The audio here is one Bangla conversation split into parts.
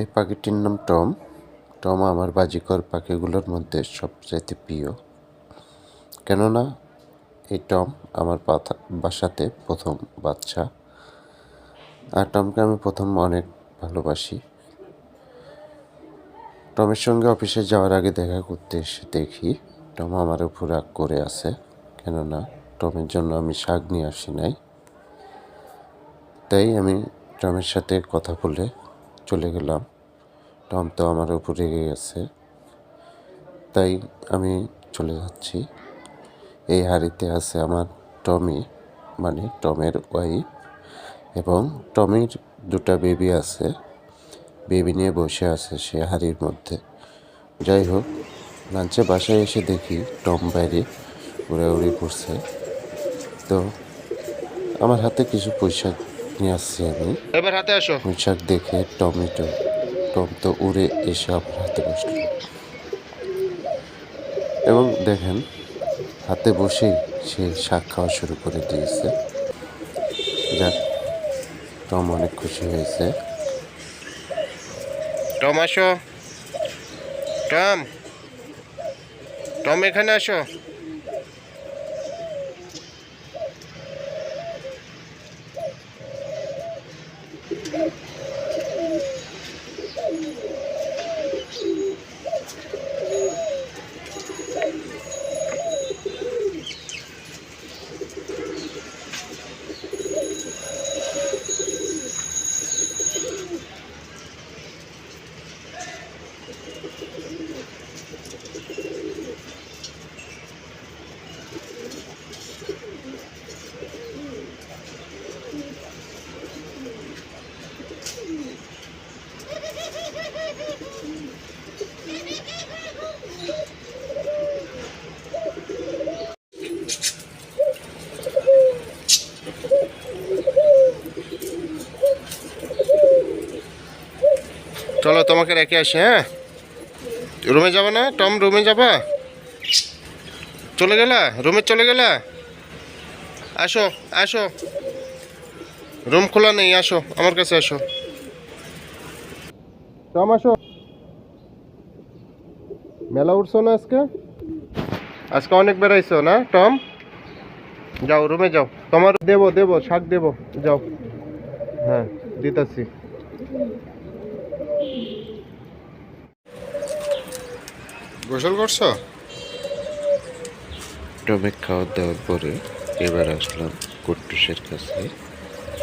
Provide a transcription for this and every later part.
এই পাখিটির নাম টম। টম আমার বাজিকর পাখিগুলোর মধ্যে সবচাইতে প্রিয়। কেননা এই টম আমার বাসাতে প্রথম বাচ্চা। আর টমকে আমি প্রথম অনেক ভালোবাসি। টমের সঙ্গে অফিসে যাওয়ার আগে দেখা করতে এসে দেখি টম আমার উপর রাগ করে আছে। কেননা টমের জন্য আমি শাক নিয়ে আসি নাই। তাই আমি টমের সাথে কথা বলে চলে গেলাম। টম তো আমার উপর রেগে গেছে। তাই আমি চলে যাচ্ছি। এই হাড়িতে আছে আমার টমি মানে টমের ওয়াইফ এবং টমির দুটা বেবি আছে। বেবি নিয়ে বসে আছে সে হাড়ির মধ্যে। যাই হোক, লাঞ্চে বাসায় এসে দেখি টম বাইরে উড়াউড়ি করছে। তো আমার হাতে কিছু পয়সা নিয়ে আসছি আমি। এবার হাতে আসো। পুঁইশাক দেখে টমেটো টম তো উড়ে এসে আমার হাতে বসল। এবং দেখেন হাতে বসেই সে শাক খাওয়া শুরু করে দিয়েছে। যাক টম অনেক খুশি হয়েছে। টম আসো। টম টম এখানে আসো। Woo! চলো তোমাকে রেখে আসি হ্যাঁ? রুমে যাবে না? টম, রুমে যাবা? চলে গেলা? রুমে চলে গেলা? আসো আসো। রুম খোলা নেই, আসো, আমার কাছে আসো। টম, আসো। মেলা উঠছো না আজকে? আজকে অনেক বেড়াইছো না, টম? যাও, রুমে যাও। তোমার দেবো দেবো, শাক দেবো, যাও। হ্যাঁ দিতাছি। গোসল করছ? টমে খাওয়া দাওয়ার পরে এবার আসলাম কুট্টুসের কাছে।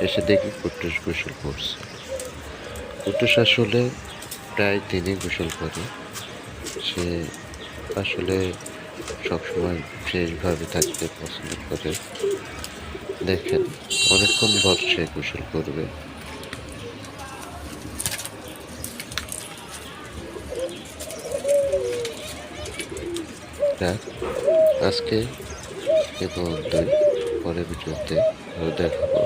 এসে দেখি কুট্টুস গোসল করছে। কুট্টুস আসলে প্রায় দিনই গোসল করে। সে আসলে সবসময় ফ্রেশভাবে থাকতে পছন্দ করে। দেখেন, অনেকক্ষণ পর সে গোসল করবে। যাক, আজকে এ পর্যন্তই। পরের ভিডিওতে দেখাবো